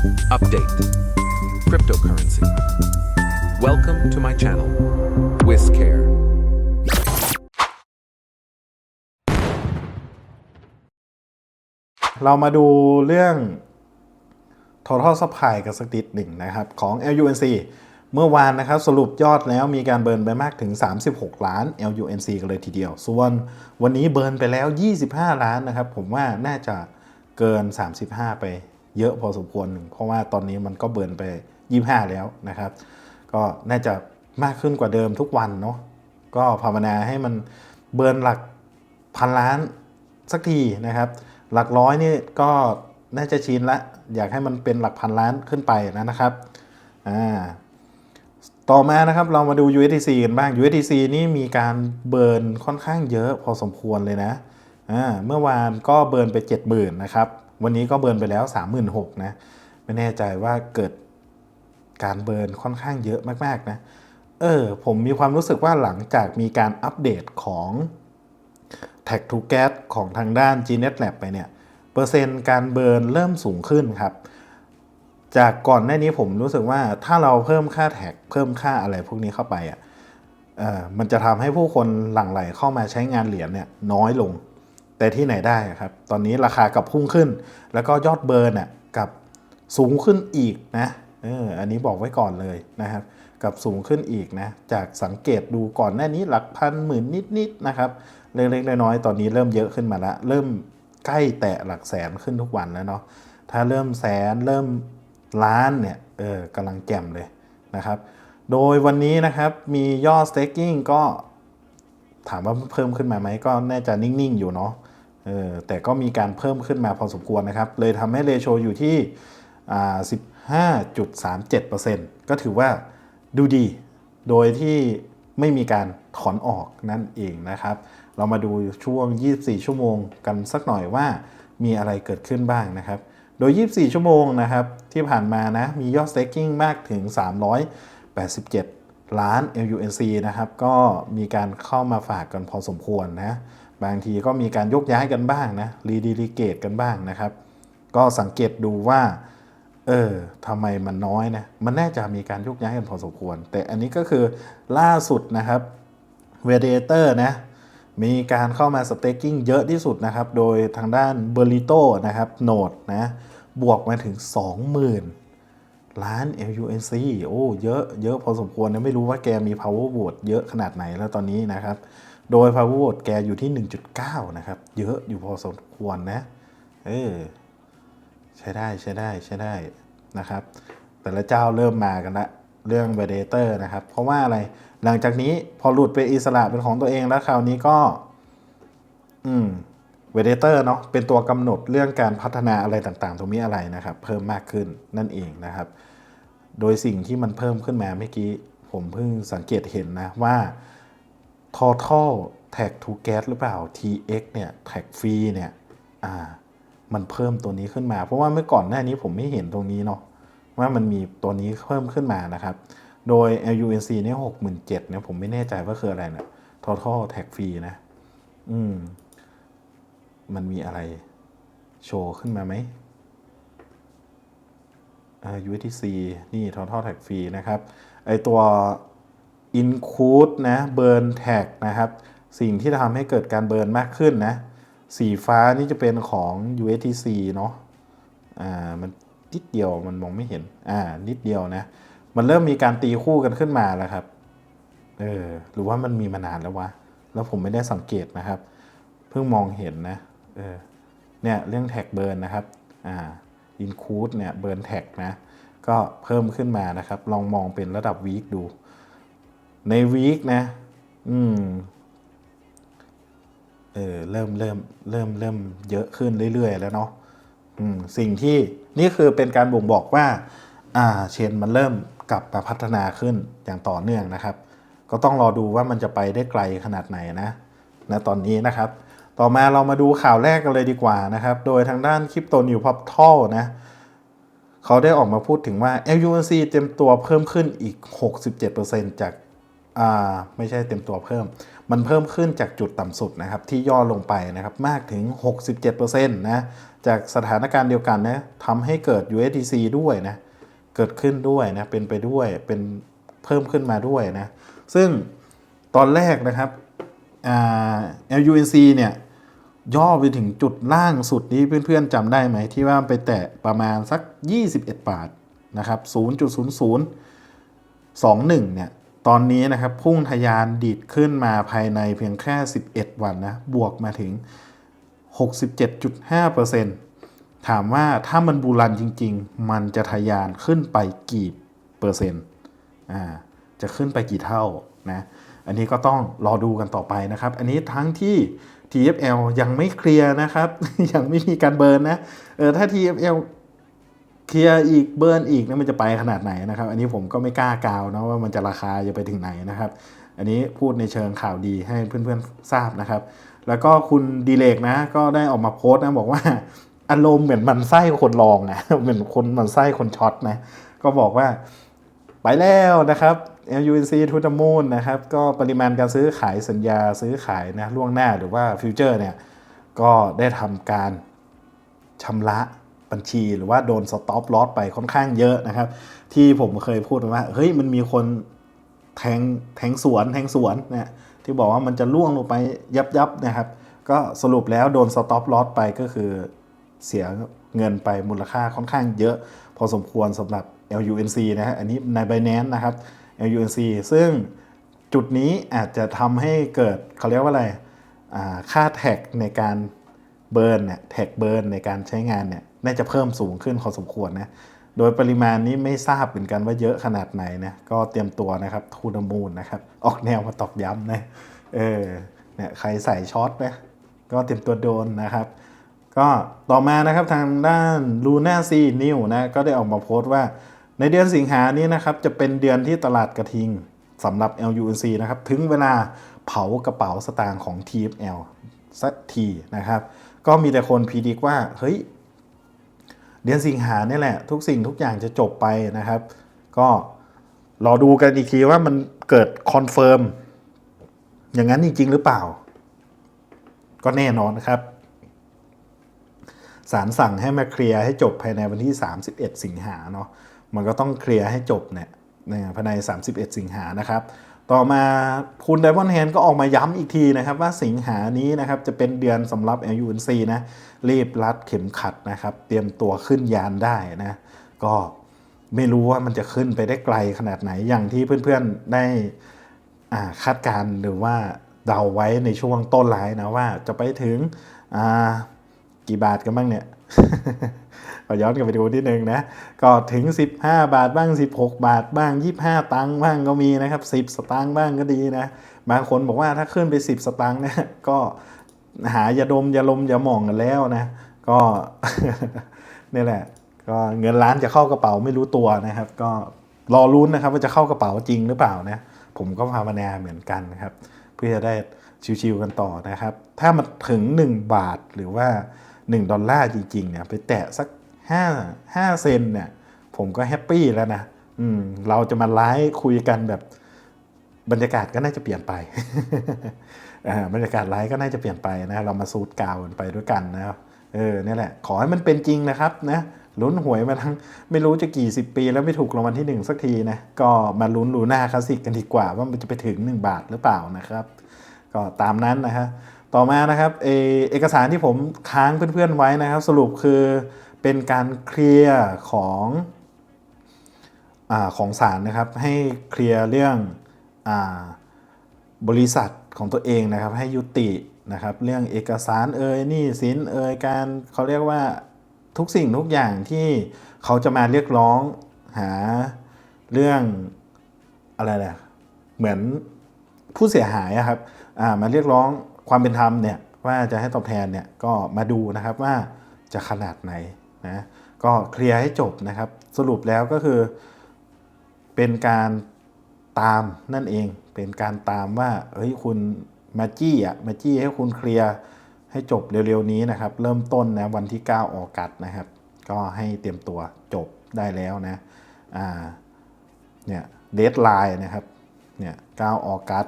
Update Cryptocurrency. Welcome to my channel, WizCare. เรามาดูเรื่อง total supply กันสักนิดหนึ่งนะครับ ของ LUNC เมื่อวานนะครับสรุปยอดแล้วมีการเบิร์นไปมากถึง 36 ล้าน LUNC กันเลยทีเดียว ส่วนวันนี้เบิร์นไปแล้ว 25 ล้านนะครับ ผมว่าน่าจะเกิน 35 ไป เยอะพอสมควร เพราะว่าตอนนี้มันก็เบิร์นไป 25 แล้วนะครับ ก็น่าจะมากขึ้นกว่าเดิมทุกวันเนาะก็ภาวนาให้มันเบิร์นหลักพันล้านสักทีนะครับ หลักร้อยนี่ก็น่าจะชินละ อยากให้มันเป็นหลักพันล้านขึ้นไปนะนะครับอ่าต่อมานะครับเรามาดู USDC กันบ้าง USDC นี่มีการเบิร์นค่อนข้างเยอะพอสมควรเลยนะอ่าเมื่อวานก็เบิร์นไป 70,000 นะครับ วันนี้ก็เบิร์นไปแล้ว 36,000นะไม่แน่ใจว่าเกิดการเบิร์นค่อนข้างเยอะมากๆนะเออผมมีความรู้สึกว่าหลังจากมีการอัปเดตของ Tag to Gas ของทางด้าน Gnet Lab ไปเนี่ย เปอร์เซ็นต์การเบิร์นเริ่มสูงขึ้นครับ จากก่อนหน้านี้ผมรู้สึกว่าถ้าเราเพิ่มค่าแท็กเพิ่มค่าอะไรพวกนี้เข้าไปอะเออมันจะทำให้ผู้คนหลั่งไหลเข้ามาใช้งานเหรียญเนี่ยน้อยลง แต่ที่ไหนได้ครับ ตอนนี้ราคากับพุ่งขึ้น แล้วก็ยอดเบิร์นอะกับสูงขึ้นอีกนะเอออันนี้บอกไว้ก่อนเลยนะครับ กับสูงขึ้นอีกนะ จากสังเกตดูก่อนหน้านี้หลักพันหมื่นนิดๆนะครับ เล็กๆน้อยๆตอนนี้เริ่มเยอะขึ้นมาล้วเริ่มใกล้แตะหลักแสนขึ้นทุกวันแล้วเนาะ ถ้าเริ่มแสนเริ่มล้านเนี่ย เออกำลังแจ่มเลยนะครับ โดยวันนี้นะครับมียอด staking ก็ถามว่าเพิ่มขึ้นมาไหมก็น่าจะนิ่งๆอยู่เนาะ เออแต่ก็มีการเพิ่มขึ้นมาพอสมควรนะครับ เลยทำให้เรโชอยู่ที่ 15.37%ก็ถือว่าดูดี โดยที่ไม่มีการถอนออกนั่นเองนะครับ เรามาดูช่วง 24 ชั่วโมงกันสักหน่อยว่ามีอะไรเกิดขึ้นบ้างนะครับ โดย 24 ชั่วโมงนะครับ ที่ผ่านมานะ มียอด staking มากถึง 387 ล้าน LUNC นะครับ ก็มีการเข้ามาฝากกันพอสมควรนะ บางทีก็มีการยกย้ายกันบ้างนะรีดีลิเกตกันบ้างนะครับ ก็สังเกตดูว่า เออทำไมมันน้อยนะ มันน่าจะมีการยกย้ายกันพอสมควร แต่อันนี้ก็คือล่าสุดนะครับ v a d i a t o r นะ มีการเข้ามา staking เยอะที่สุดนะครับ โดยทางด้าน b e r l i t o นะครับโนดนะ บวกมาถึง 20,000 ล้าน LUNC โอ้ เยอะ เยอะพอสมควรนะ ไม่รู้ว่าแกมี power vote เยอะขนาดไหนแล้วตอนนี้นะครับ โดย power vote แกอยู่ที่ 1.9 นะครับ เยอะอยู่พอสมควรนะ เออ ใช้ได้ใช้ได้ใช้ได้นะครับ แต่ละเจ้าเริ่มมากันละ เรื่อง v a d a t o r นะครับ เพราะว่าอะไร หลังจากนี้พอหลุดเป็นอิสระเป็นของตัวเองแล้วคราวนี้ก็ อืม v a d a t o r เนาะเป็นตัวกำหนดเรื่องการพัฒนาอะไรต่างๆ ตรงนี้อะไรนะครับ เพิ่มมากขึ้นนั่นเองนะครับ โดยสิ่งที่มันเพิ่มขึ้นมาเมื่อกี้ ผมเพิ่งสังเกตเห็นนะว่า total tag to gas หรือเปล่า tx เนี่ย tag fee เนี่ยอ่ามันเพิ่มตัวนี้ขึ้นมา เพราะว่าเมื่อก่อนหน้านี้ผมไม่เห็นตรงนี้เนาะว่ามันมีตัวนี้เพิ่มขึ้นมานะครับ โดย LUNC เนี่ยหกหมื่นเจ็ดเนี่ยผมไม่แน่ใจว่าคืออะไรนะ total tag fee นะ อืม มันมีอะไรโชว์ขึ้นมาไหมอ่า USDC นี่ total tag fee นะครับ ไอตัว include นะ burn tag นะครับ สิ่งที่ทำให้เกิดการเบิร์นมากขึ้นนะ สีฟ้านี่จะเป็นของ USDC เนาะอ่ามันนิดเดียวมันมองไม่เห็น อ่า นิดเดียวนะ มันเริ่มมีการตีคู่กันขึ้นมาแล้วครับ เออ หรือว่ามันมีมานานแล้ววะ แล้วผมไม่ได้สังเกตนะครับ เพิ่งมองเห็นนะ เออ เนี่ยเรื่องแท็กเบิร์นนะครับ อ่า อินคูดเนี่ยเบิร์นแท็กนะ ก็เพิ่มขึ้นมานะครับ ลองมองเป็นระดับวีคดู ในวีคนะ อืม เออ เริ่มเริ่มเริ่มเริ่มเยอะขึ้นเรื่อยๆ แล้วเนาะอืม สิ่งที่นี่คือเป็นการบ่งบอกว่า อ่า เชนมันเริ่มกลับมาพัฒนาขึ้นอย่างต่อเนื่องนะครับ ก็ต้องรอดูว่ามันจะไปได้ไกลขนาดไหนนะณตอนนี้นะครับ ต่อมาเรามาดูข่าวแรกกันเลยดีกว่านะครับ โดยทางด้านคริปโตนิวพับทัลนะเขาได้ออกมาพูดถึงว่า LUNC เต็มตัวเพิ่มขึ้นอีก 67%จาก อ่าไม่ใช่เต็มตัวเพิ่ม มันเพิ่มขึ้นจากจุดต่ำสุดนะครับที่ย่อลงไปนะครับมากถึง 67%นะจากสถานการณ์เดียวกันนะทำให้เกิด USDC ด้วยนะเกิดขึ้นด้วยนะเป็นไปด้วยเป็นเพิ่มขึ้นมาด้วยนะซึ่งตอนแรกนะครับอ่า LUNC เนี่ยย่อไปถึงจุดล่างสุดนี้เพื่อนๆจำได้ไหมที่ว่าไปแตะประมาณสัก 21 บาทนะครับ0.00 21เนี่ย ตอนนี้นะครับพุ่งทะยานดีดขึ้นมาภายในเพียงแค่ 11 วันนะบวกมาถึง 67.5%ถามว่าถ้ามันบูรันจริง ๆ มันจะทะยานขึ้นไปกี่เปอร์เซ็นต์อ่าจะขึ้นไปกี่เท่านะอันนี้ก็ต้องรอดูกันต่อไปนะครับ อันนี้ทั้งที่ TFL ยังไม่เคลียร์นะครับ ยังไม่มีการเบิร์นนะเออถ้า TFL เคลียร์อีกเบิร์นอีกนะมันจะไปขนาดไหนนะครับ อันนี้ผมก็ไม่กล้ากล่าวนะว่ามันจะราคาจะไปถึงไหนนะครับ อันนี้พูดในเชิงข่าวดีให้เพื่อนๆทราบนะครับ แล้วก็คุณดีเลกนะ ก็ได้ออกมาโพสต์นะบอกว่าอารมณ์เหมือนมันไส้คนลองนะเหมือนคนมันไส้คนช็อตนะ ก็บอกว่าไปแล้วนะครับ LUNC to the moon นะครับ ก็ปริมาณการซื้อขายสัญญาซื้อขายนะล่วงหน้าหรือว่าฟิวเจอร์เนี่ย ก็ได้ทำการชำระ บัญชีหรือว่าโดนสต็อปลอสไปค่อนข้างเยอะนะครับ ที่ผมเคยพูดไปว่าเฮ้ยมันมีคนแทงแทงสวนแทงสวนเนี่ยที่บอกว่ามันจะล่วงลงไปยับยับนะครับ ก็สรุปแล้วโดนสต็อปลอสไปก็คือเสียเงินไปมูลค่าค่อนข้างเยอะ พอสมควรสำหรับ LUNC นะฮะอันนี้ใน Binance นะครับ LUNC ซึ่งจุดนี้อาจจะทำให้เกิดเขาเรียกว่าอะไรค่าแท็กในการเบิร์นเนี่ยแท็กเบิร์นในการใช้งานเนี่ย น่าจะเพิ่มสูงขึ้นพอสมควรนะ โดยปริมาณนี้ไม่ทราบเหมือนกันว่าเยอะขนาดไหนนะ ก็เตรียมตัวนะครับทูนมูลนะครับ ออกแนวมาตอกย้ำนะ เออ เนี่ยใครใส่ช็อตนะ ก็เตรียมตัวโดนนะครับ ก็ต่อมานะครับทางด้าน Luna C New นะ ก็ได้ออกมาโพสต์ว่า ในเดือนสิงหานี้นะครับ จะเป็นเดือนที่ตลาดกระทิงสำหรับ LUNC นะครับ ถึงเวลาเผากระเป๋าสตางค์ของ TFL สักทีนะครับ ก็มีแต่คนพีดิกว่า เฮ้ย เดือนสิงหาเนี่ยแหละ ทุกสิ่งทุกอย่างจะจบไปนะครับ ก็รอดูกันอีกทีว่ามันเกิดคอนเฟิร์มอย่างนั้นจริง ๆ หรือเปล่า ก็แน่นอนนะครับศาลสั่งให้มาเคลียร์ให้จบภายในวันที่ 31 สิงหาเนาะมันก็ต้องเคลียร์ให้จบเนี่ยในภายใน 31 สิงหานะครับ ต่อมาคุณไดมอนด์แฮนก็ออกมาย้ำอีกทีนะครับ ว่าสิงหานี้นะครับจะเป็นเดือนสำหรับ LUNC นะรีบรัดเข็มขัดนะครับ เตรียมตัวขึ้นยานได้นะ ก็ไม่รู้ว่ามันจะขึ้นไปได้ไกลขนาดไหนอย่างที่เพื่อนๆได้าคาดการณ์หรือว่าเดาไว้ในช่วงต้นไลน์นะว่าจะไปถึงกี่บาทกันบ้างเนี่ย ขอย้อนกลับไปดูนิดนึงนะ ก็ถึง 15 บาทบ้าง 16 บาทบ้าง 25 ตังค์บ้างก็มีนะครับ 10 สตางค์บ้างก็ดีนะ บางคนบอกว่าถ้าขึ้นไป 10 สตางค์เนี่ยก็หายาดมยาลมยาหม่องกันแล้วนะ ก็นี่แหละ ก็เงินล้านจะเข้ากระเป๋าไม่รู้ตัวนะครับ ก็รอลุ้นนะครับว่าจะเข้ากระเป๋าจริงหรือเปล่านะ ผมก็ภาวนาเหมือนกันนะครับ เพื่อจะได้ชิวๆกันต่อนะครับ ถ้ามันถึง 1 บาทหรือว่า 1ดอลลาร์จริงๆเนี่ยไปแตะสัก 5 5 เซนเนี่ยผมก็แฮปปี้แล้วนะอืมเราจะมาไลฟ์คุยกันแบบบรรยากาศก็น่าจะเปลี่ยนไปอ่าบรรยากาศไลฟ์ก็น่าจะเปลี่ยนไปนะเรามาสูตรกาวกันไปด้วยกันนะครับเออนี่แหละ ขอให้มันเป็นจริงนะครับนะลุ้นหวยมาทั้งไม่รู้จะกี่สิบปีแล้วไม่ถูกรางวัลที่หนึ่งสักทีนะ ก็มาลุ้นลูน่าคลาสสิกกันดีกว่าว่ามันจะไปถึง 1 บาทหรือเปล่านะครับ ก็ตามนั้นนะฮะ ต่อมานะครับเอเอกสารที่ผมค้างเพื่อนๆไว้นะครับ สรุปคือเป็นการเคลียร์ของอของศาลนะครับ ให้เคลียร์เรื่องอบริษัทของตัวเองนะครับ ให้ยุตินะครับ เรื่องเอกสารเอ่ยนี่สินเอ่ยการเขาเรียกว่าทุกสิ่งทุกอย่างที่เขาจะมาเรียกร้องหาเรื่องอะไรแหละเหมือนผู้เสียหายอะครับมาเรียกร้อง ความเป็นธรรมเนี่ยว่าจะให้ตอบแทนเนี่ยก็มาดูนะครับว่าจะขนาดไหนนะก็เคลียร์ให้จบนะครับ สรุปแล้วก็คือ เป็นการตามนั่นเอง เป็นการตามว่าเฮ้ยคุณมาจี้อะมาจี้ให้คุณเคลียร์ให้จบเร็วๆนี้นะครับ เริ่มต้นนะวันที่ 9 ออกัสนะครับ ก็ให้เตรียมตัวจบได้แล้วนะอ่าเนี่ยเดทไลน์นะครับเนี่ย9ออกัส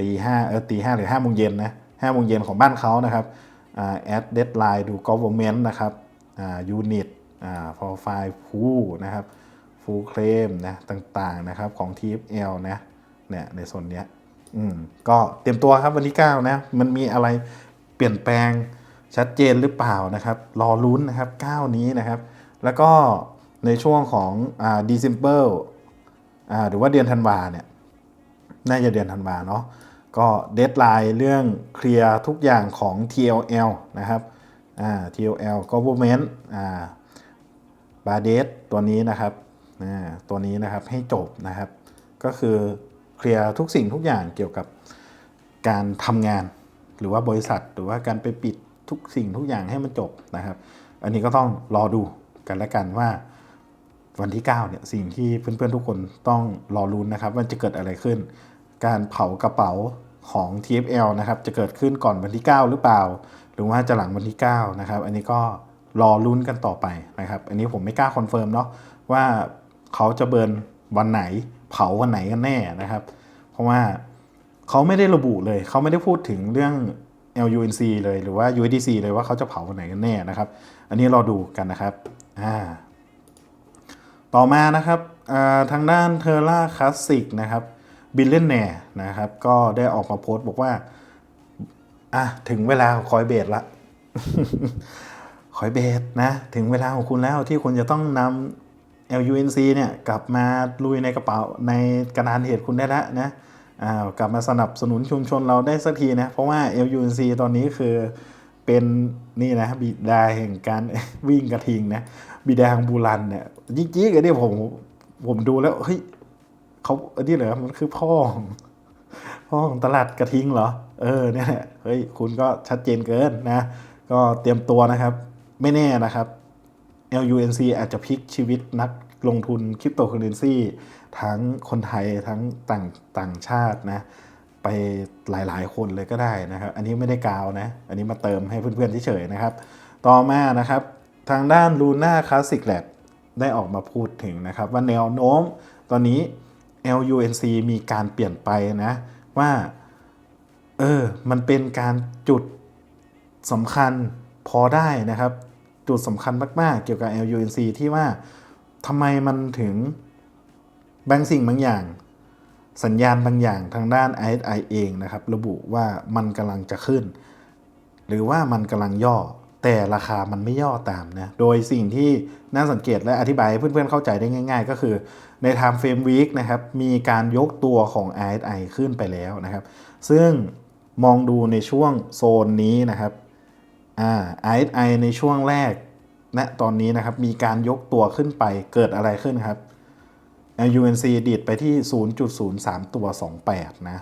ตีห้าเออตีห้าหรือห้าโมงเย็นนะห้าโมงเย็นของบ้านเขานะครับอ่าแอดเดดไลน์ดู government นะครับอ่า unit อ่า profile pool นะครับ full claim นะต่างๆนะครับของ TFL นะเนี่ยในส่วนเนี้ยอืมก็เตรียมตัวครับวันที่9นะมันมีอะไรเปลี่ยนแปลงชัดเจนหรือเปล่านะครับ รอลุ้นนะครับ9นี้นะครับ แล้วก็ในช่วงของอ่า December อ่าหรือว่าเดือนธันวาเนี่ย น่าจะเดือนธันวาเนาะ ก็เดทไลน์เรื่องเคลียร์ทุกอย่างของ TLL นะครับอ่า TLL government อ่าบาเดสตัวนี้นะครับอ่าตัวนี้นะครับให้จบนะครับ ก็คือเคลียร์ทุกสิ่งทุกอย่างเกี่ยวกับการทำงาน หรือว่าบริษัทหรือว่าการไปปิดทุกสิ่งทุกอย่างให้มันจบนะครับ อันนี้ก็ต้องรอดูกันแล้วกันว่าวันที่ 9 เนี่ย สิ่งที่เพื่อนๆทุกคนต้องรอรุ้นนะครับว่าจะเกิดอะไรขึ้น การเผากระเป๋าของ TFL นะครับจะเกิดขึ้นก่อนวันที่ 9 หรือเปล่า หรือว่าจะหลังวันที่ 9 นะครับ อันนี้ก็รอลุ้นกันต่อไปนะครับ อันนี้ผมไม่กล้าคอนเฟิร์มเนาะว่าเขาจะเบิร์นวันไหน เผาวันไหนกันแน่นะครับ เพราะว่าเขาไม่ได้ระบุเลย เขาไม่ได้พูดถึงเรื่อง LUNC เลยหรือว่า USDC เลยว่าเขาจะเผาวันไหนกันแน่นะครับ อันนี้รอดูกันนะครับอ่าต่อมานะครับอ่าทางด้านเทอร่าคลาสสิกนะครับ บิลเลนแนนะครับก็ได้ออกมาโพสต์บอกว่าอะถึงเวลาของคอยเบสละคอยเบสนะถึงเวลาของคุณแล้วที่คุณจะต้องนำ LUNC เนี่ยกลับมาลุยในกระเป๋าในกระดานเหตุคุณได้แล้วนะอ่ากลับมาสนับสนุนชุมชนเราได้สักทีนะ เพราะว่า LUNC ตอนนี้คือเป็นนี่นะบิดาแห่งการวิ่งกระทิงนะบิดาแห่งบูรันเนี่ยจริงๆอันนี้ผมผมดูแล้วเฮ้ย เขาอันนี้เหรอมันคือพ่อของพ่อของตลาดกระทิงเหรอ เออเนี่ยเฮ้ยคุณก็ชัดเจนเกินนะ ก็เตรียมตัวนะครับ ไม่แน่นะครับ LUNC อาจจะพลิกชีวิตนักลงทุนคริปโตเคอเรนซีทั้งคนไทยทั้งต่างต่างชาตินะ ไปหลายๆ คนเลยก็ได้นะครับ อันนี้ไม่ได้กาวนะ อันนี้มาเติมให้เพื่อนๆเฉยๆนะครับ ต่อมานะครับ ทางด้าน Luna Classic Lab ได้ออกมาพูดถึงนะครับ ว่าแนวโน้มตอนนี้ LUNC มีการเปลี่ยนไปนะว่าเออมันเป็นการจุดสำคัญพอได้นะครับ จุดสำคัญมาก ๆ เกี่ยวกับ LUNC ที่ว่าทำไมมันถึงบางสิ่งบางอย่าง สัญญาณบางอย่างทางด้าน ISI เองนะครับ ระบุว่ามันกำลังจะขึ้น หรือว่ามันกำลังย่อ แต่ราคามันไม่ย่อตามนะ โดยสิ่งที่น่าสังเกตและอธิบายให้เพื่อนๆเข้าใจได้ง่าย ๆ ก็คือใน Time Frame Week นะครับ มีการยกตัวของ RSI ขึ้นไปแล้วนะครับ ซึ่งมองดูในช่วงโซนนี้นะครับอ่า RSI ในช่วงแรกณตอนนี้นะครับ มีการยกตัวขึ้นไปเกิดอะไรขึ้นครับ UNC ดีดไปที่ 0.03 ตัว 28 นะ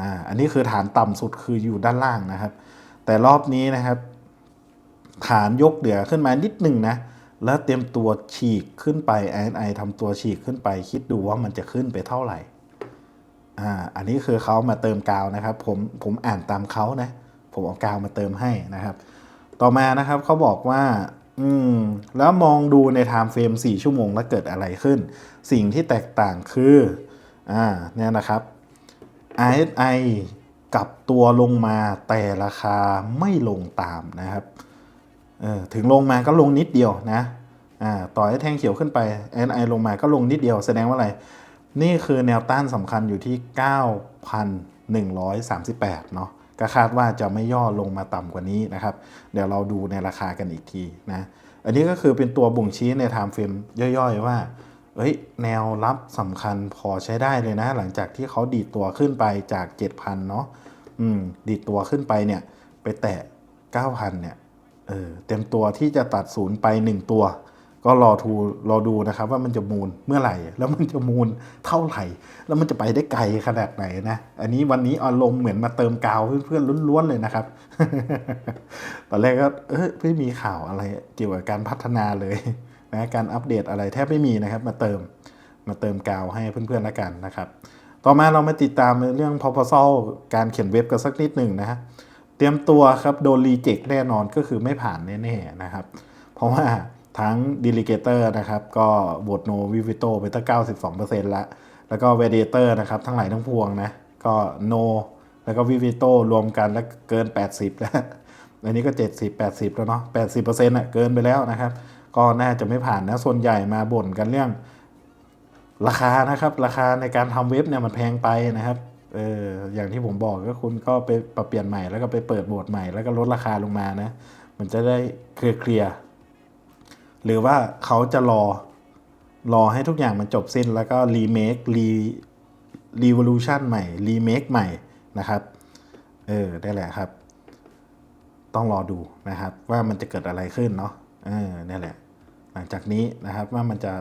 อ่า อันนี้คือฐานต่ำสุดคืออยู่ด้านล่างนะครับ แต่รอบนี้นะครับ ฐานยกเหนือขึ้นมานิดหนึ่งนะ แล้วเตรียมตัวฉีกขึ้นไป RSI ทำตัวฉีกขึ้นไป คิดดูว่ามันจะขึ้นไปเท่าไหร่อ่าอันนี้คือเขามาเติมกาวนะครับ ผมผมอ่านตามเขานะ ผมเอากาวมาเติมให้นะครับ ต่อมานะครับเขาบอกว่าอืมแล้วมองดูในไทม์เฟรม4 ชั่วโมงแล้วเกิดอะไรขึ้น สิ่งที่แตกต่างคืออ่าเนี่ยนะครับ RSI กลับตัวลงมาแต่ราคาไม่ลงตามนะครับ ถึงลงมาก็ลงนิดเดียวนะต่อให้แท่งเขียวขึ้นไป NI ลงมาก็ลงนิดเดียวแสดงว่าอะไร นี่คือแนวต้านสำคัญอยู่ที่ 9,138 เนาะก็คาดว่าจะไม่ย่อลงมาต่ำกว่านี้นะครับ เดี๋ยวเราดูในราคากันอีกทีนะ อันนี้ก็คือเป็นตัวบ่งชี้ใน time frame ย่อยๆ ว่าเอ้ยแนวรับสำคัญพอใช้ได้เลยนะ หลังจากที่เขาดีดตัวขึ้นไปจาก 7,000 เนาะอืม ดีดตัวขึ้นไปเนี่ย ไปแตะ 9,000 เนี่ย เออเต็มตัวที่จะตัดศูนย์ไป 1 ตัว ก็รอทูรอดูนะครับว่ามันจะมูลเมื่อไหร่ แล้วมันจะมูลเท่าไหร่ แล้วมันจะไปได้ไกลขนาดไหนนะ อันนี้วันนี้อารมณ์เหมือนมาเติมกาวเพื่อนๆล้วนๆเลยนะครับ ตอนแรกก็เออไม่มีข่าวอะไรเกี่ยวกับการพัฒนาเลยนะการอัปเดตอะไรแทบไม่มีนะครับ มาเติมมาเติมกาวให้เพื่อนๆแล้วกันนะครับ ต่อมาเรามาติดตามเรื่อง proposal การเขียนเว็บกันสักนิดหนึ่งนะฮะ เตรียมตัวครับโดนรีเจ็คแน่นอนก็คือไม่ผ่านแน่ๆนะครับ เพราะว่าทั้ง d e l e g a t o r นะครับก็โหวต no v i v i t o ไปตั้ง92%ละแล้วก็ v a d i a t o r นะครับทั้งหลายทั้งพวงนะก็ no แล้วก็ Vivito รวมกันแล้วเกิน 80 แล้วอันนี้ก็ 70 80 แล้วเนาะ80%อะเกินไปแล้วนะครับ ก็น่าจะไม่ผ่านนะส่วนใหญ่มาบ่นกันเรื่องราคานะครับ ราคาในการทำเว็บเนี่ยมันแพงไปนะครับ เอออย่างที่ผมบอกก็คุณก็ไปปรับเปลี่ยนใหม่แล้วก็ไปเปิดโหมดใหม่แล้วก็ลดราคาลงมานะ มันจะได้เคลียร์หรือว่าเขาจะรอรอให้ทุกอย่างมันจบสิ้นแล้วก็รีเมครีรีวอลูชันใหม่รีเมคใหม่นะครับเออได้แหละครับ ต้องรอดูนะครับว่ามันจะเกิดอะไรขึ้นเนาะเออนี่แหละ หลังจากนี้นะครับว่ามันจะ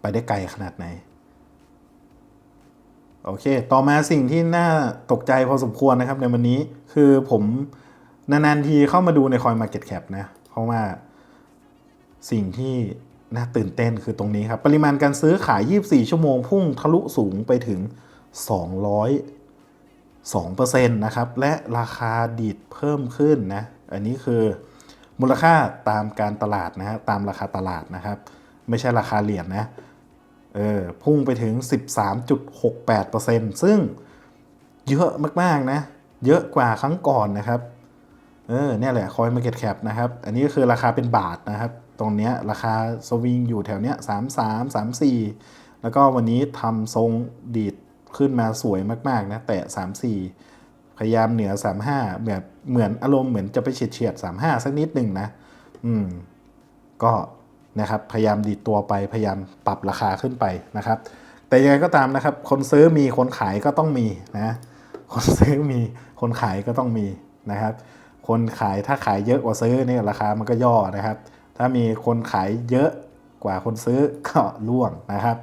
ไปได้ไกลขนาดไหน โอเค ต่อมาสิ่งที่น่าตกใจพอสมควรนะครับในวันนี้คือผมนานๆทีเข้ามาดูใน Coin Market Cap นะ เพราะว่าสิ่งที่น่าตื่นเต้นคือตรงนี้ครับ ปริมาณการซื้อขาย 24 ชั่วโมงพุ่งทะลุสูงไปถึง 202%นะครับ และราคาดีดเพิ่มขึ้นนะ อันนี้คือมูลค่าตามการตลาดนะฮะตามราคาตลาดนะครับ ไม่ใช่ราคาเหรียญนะ เออพุ่งไปถึง 13.68%ซึ่งเยอะมากๆนะ เยอะกว่าครั้งก่อนนะครับเออเนี่ยแหละ Coin Market Cap นะครับ อันนี้ก็คือราคาเป็นบาทนะครับ ตรงเนี้ยราคาสวิงอยู่แถวเนี้ย33 34แล้วก็วันนี้ทำทรงดีดขึ้นมาสวยมากๆนะแต่34พยายามเหนือ35แบบเหมือนอารมณ์เหมือนจะไปเฉียดเฉียดๆ35สักนิดหนึ่งนะ อืม ก็ นะครับพยายามดีดตัวไปพยายามปรับราคาขึ้นไปนะครับ แต่ยังไงก็ตามนะครับ คนซื้อมีคนขายก็ต้องมีนะคนซื้อมีคนขายก็ต้องมีนะครับ คนขายถ้าขายเยอะกว่าซื้อเนี่ยราคามันก็ย่อนะครับ ถ้ามีคนขายเยอะกว่าคนซื้อก็ร่วงนะครับ